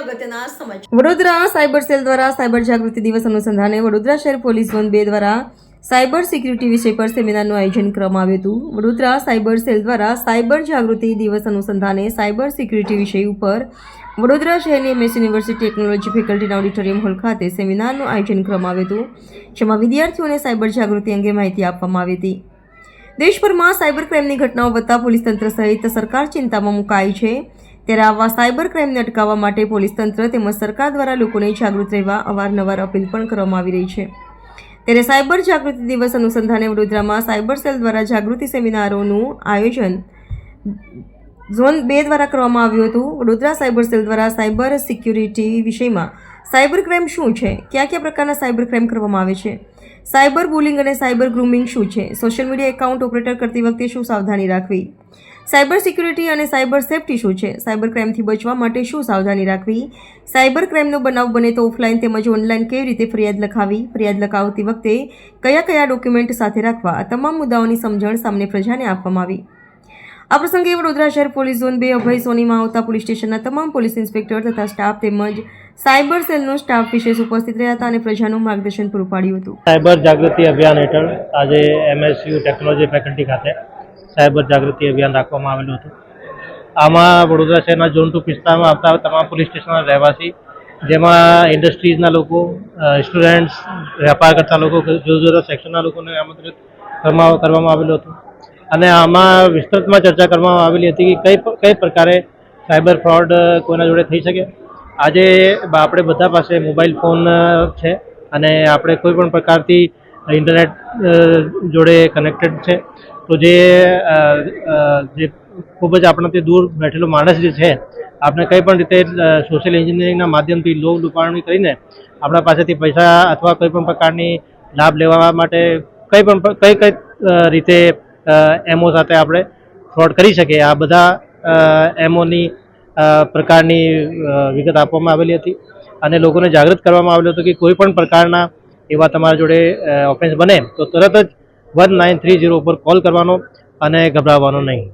અગત્યના સમાચાર. Vadodara cyber cell દ્વારા સાયબર જાગૃતિ દિવસ અનુસંધાને વડોદરા શહેર પોલીસ ઝોન બે દ્વારા સાયબર સિક્યુરિટી વિષય પર સેમિનારનું આયોજન કરવામાં આવ્યું હતું. વડોદરા સાયબર સેલ દ્વારા સાયબર જાગૃતિ દિવસ અનુસંધાને સાયબર સિક્યુરિટી વિષય ઉપર વડોદરા શહેરની એમએસ યુનિવર્સિટી ટેકનોલોજી ફેકલ્ટીના ઓડિટોરિયમ હોલ ખાતે સેમિનારનું આયોજન કરવામાં આવ્યું હતું, જેમાં વિદ્યાર્થીઓને સાયબર જાગૃતિ અંગે માહિતી આપવામાં આવી હતી. દેશભરમાં સાયબર ક્રાઇમની ઘટનાઓ વધતા પોલીસ તંત્ર સહિત સરકાર ચિંતામાં મુકાઈ છે. ત્યારે આવા સાયબર ક્રાઇમને અટકાવવા માટે પોલીસ તંત્ર તેમજ સરકાર દ્વારા લોકોને જાગૃત રહેવા અવારનવાર અપીલ પણ કરવામાં આવી રહી છે. ત્યારે સાયબર જાગૃતિ દિવસ અનુસંધાને વડોદરામાં સાયબર સેલ દ્વારા જાગૃતિ સેમિનારોનું આયોજન ઝોન બે દ્વારા કરવામાં આવ્યું હતું. વડોદરા સાયબર સેલ દ્વારા સાયબર સિક્યુરિટી વિષયમાં સાયબર ક્રાઇમ શું છે? કયા કયા પ્રકારના સાયબર ક્રાઇમ કરવામાં આવે છે? સાયબર બુલિંગ અને સાયબર ગ્રુમિંગ શું છે? સોશિયલ મીડિયા એકાઉન્ટ ઓપરેટર કરતી વખતે શું સાવધાની રાખવી? સાયબર સિક્યુરિટી અને સાયબર સેફટી શું છે? સાયબર ક્રાઇમથી બચવા માટે શું સાવધાની રાખવી? સાયબર ક્રાઇમનો બનાવ બને તો ઓફલાઈન તેમજ ઓનલાઈન કેવી રીતે ફરિયાદ લખાવી? ફરિયાદ લખાવતી વખતે કયા કયા ડોક્યુમેન્ટ સાથે રાખવા? આ તમામ મુદ્દાઓની સમજણ સામને પ્રજાને આપવામાં આવી. આ પ્રસંગે વડોદરા શહેર પોલીસ ઝોન બે અભય સોનીમાં આવતા પોલીસ સ્ટેશનના તમામ પોલીસ ઇન્સ્પેક્ટર તથા સ્ટાફ તેમજ સાયબર સેલનો સ્ટાફ વિશેષ ઉપસ્થિત રહ્યા હતા અને પ્રજાનું માર્ગદર્શન પૂરું પાડ્યું હતું. સાયબર જાગૃતિ અભિયાન હેઠળ આજે એમએસયુ ટેકનોલોજી ફેકલ્ટી ખાતે સાયબર જાગૃતિ અભિયાન રાખવામાં આવેલું હતું. આમાં વડોદરા શહેરના ઝોન ટુ વિસ્તારમાં આવતા તમામ પોલીસ સ્ટેશનના રહેવાસી, જેમાં ઇન્ડસ્ટ્રીઝના લોકો સ્ટુડન્ટ્સ વેપાર કરતા લોકો જુદા જુદા સેક્શનના લોકોને આમંત્રિત કરવામાં આવેલું હતું. અને આમાં વિસ્તૃતમાં ચર્ચા કરવામાં આવેલી હતી કે કઈ કઈ પ્રકારે સાયબર ફ્રોડ કોઈના જોડે થઈ શકે. આજે આપણે બધા પાસે મોબાઈલ ફોન છે અને આપણે કોઈ પણ પ્રકારથી ઇન્ટરનેટ જોડે કનેક્ટેડ છે. તો જે ખૂબ જ આપણાથી દૂર બેઠેલો માણસ જે છે, આપણે કંઈ પણ રીતે સોશિયલ એન્જિનિયરિંગના માધ્યમથી લોન લૂંટાણી કરીને આપણા પાસેથી પૈસા અથવા કોઈ પણ પ્રકારની લાભ લેવા માટે કંઈ પણ, કઈ કઈ રીતે એમઓ સાથે આપણે ફ્રોડ કરી શકીએ. આ બધા એમઓની પ્રકારની વિગત આપવામાં આવેલી હતી. અને લોકોને જાગૃત કરવામાં આવેલું હતું કે કોઈ પણ પ્રકારના એવા તમારા જોડે ઓફેન્સ બને, તો તરત જ વન નાઇન થ્રી ઝીરો ઉપર કોલ કરવાનો અને ગભરાવાનો નહીં.